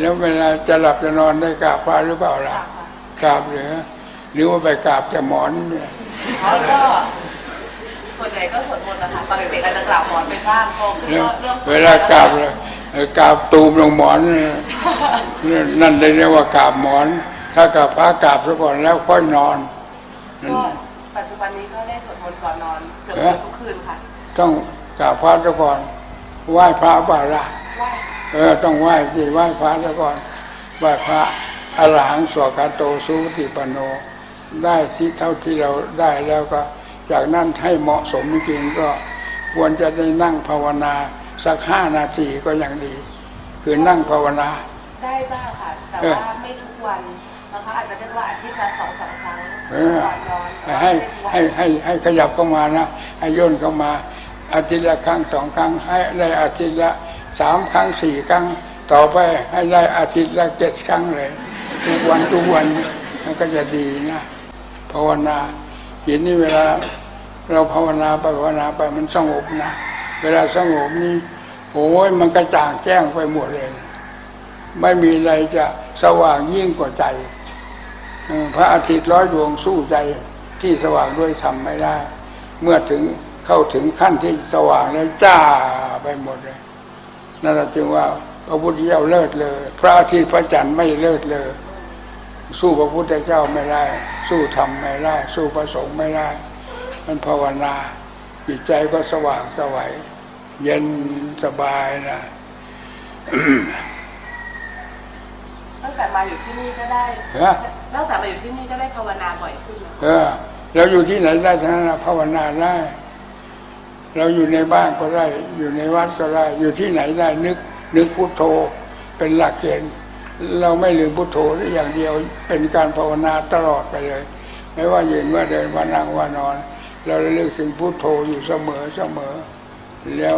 แล้วเวลาจะหลับจะนอนได้กราบพระหรือเปล่าล่ะกราบค่ะกราบหรือหรือว่าไปกราบแต่หมอนเนี่ยเขาก็ส่วนใหญ่ก็สวดมนต์นะคะตอนเด็กๆอาจจะกราบหมอนไปบ้างโตขึ้นแล้วก็เรื่องสดเวลากราบเลยเอ่อกราบตูมลงหมอนเนี่ยนั่นเลยเรียกว่ากราบหมอน ถ้ากราบพระกราบซะก่อนแล้วค่อยนอนก็ปัจจุบันนี้ก็ได้สวดมนต์ก่อนนอนเกือบเอ๊ะทุกคืนค่ะ ต้องกราบพระซะก่อนไหว้พระเปล่าล่ะไหว้ เออต้องไหว้สิไหว้พระซะก่อนไหว้พระอรหังสวากาโตสุปฏิปันโน ได้ที่เท่าที่เราได้แล้วก็ จากนั้นให้เหมาะสมจริงๆก็ควรจะได้นั่งภาวนาสักห้านาทีก็ยังดี คือนั่งภาวนา ได้บ้างค่ะ แต่เออว่าไม่ทุกวันนะคะอาจจะเรียกว่าอาทิตย์ละสองสามครั้งเออก่อนนอนแต่ว่าให้ไม่ทุกวันให้ให้ให้ขยับเข้ามานะให้ย่นเข้ามาอาทิตย์ละครั้งสองครั้งให้ได้อาทิตย์ละ สามครั้งสี่ครั้ง ต่อไปให้ได้อาทิตย์ละเจ็ดครั้งเลย ทุกวันทุกวันมันก็จะดีนะภาวนาเห็นนี่เวลาเราภาวนาไปภาวนาไปมันสงบนะ เวลาสงบนี่โอ้ยมันกระจ่างแจ้งไปหมดเลย ไม่มีอะไรจะสว่างยิ่งกว่าใจพระอาทิตย์ร้อยดวงสู้ใจที่สว่างด้วยทำไม่ได้ เมื่อถึงเข้าถึงขั้นที่สว่างแล้วจ้าไปหมดเลย นั่นแหละจึงว่าพระพุทธเจ้าเลิศเลย พระอาทิตย์พระจันทร์ไม่เลิศเลย สู้พระพุทธเจ้าไม่ได้ สู้ธรรมไม่ได้ สู้พระสงฆ์ไม่ได้ มันภาวนาจิตใจก็สว่างสวัยเย็นสบายนะตั้งแต่มาอยู่ที่นี่ก็ได้เออตั้งแต่มาอยู่ที่นี่ก็ได้ภาวนาบ่อยขึ้นนะเออเราอยู่ที่ไหนได้ทั้งนั้นนะภาวนาได้ เราอยู่ในบ้านก็ได้ อยู่ในวัดก็ได้ อยู่ที่ไหนได้นึกนึกพุทโธเป็นหลักเกณฑ์เราไม่ลืมพุทโธได้อย่างเดียวเป็นการภาวนาตลอดไปเลย ไม่ว่ายืนว่าเดินว่านั่งว่านอน เราระลึกถึงพุทโธอยู่เสมอเสมอ แล้ว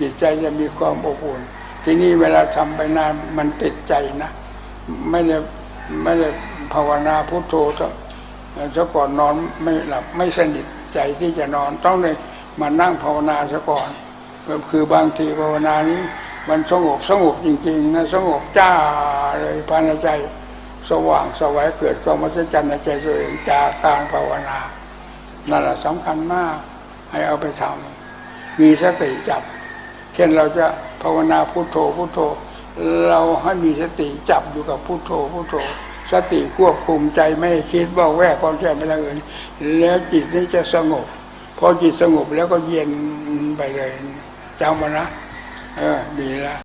จิตใจจะมีความอบอุ่น ที่นี่เวลาทำไปนานมันติดใจนะไม่ได้ไม่ได้ภาวนาพุทโธซะซะก่อนนอนไม่หลับไม่สนิทใจที่จะนอนต้องเลย มานั่งภาวนาซะก่อนก็คือบางทีภาวนานี้มันสงบสงบจริงๆนะสงบจ้าเลยภายในใจสว่างสวัยเกิดความมัศจรรย์ในใจตัวเองจากการภาวนานั่นแหละสำคัญมากให้เอาไปทำมีสติจับ เช่นเราจะภาวนาพุโทโธพุโทโธ เราให้มีสติจับอยู่กับพุโทโธพุโทโธ สติควบคุมใจไม่ให้คิดว่าแวกความแค่ไม่ละเอินแล้วจิตนี้จะสงบ พอจิตสงบแล้วก็เย็นไปเลยจำมานะ เออ ดีแล้ว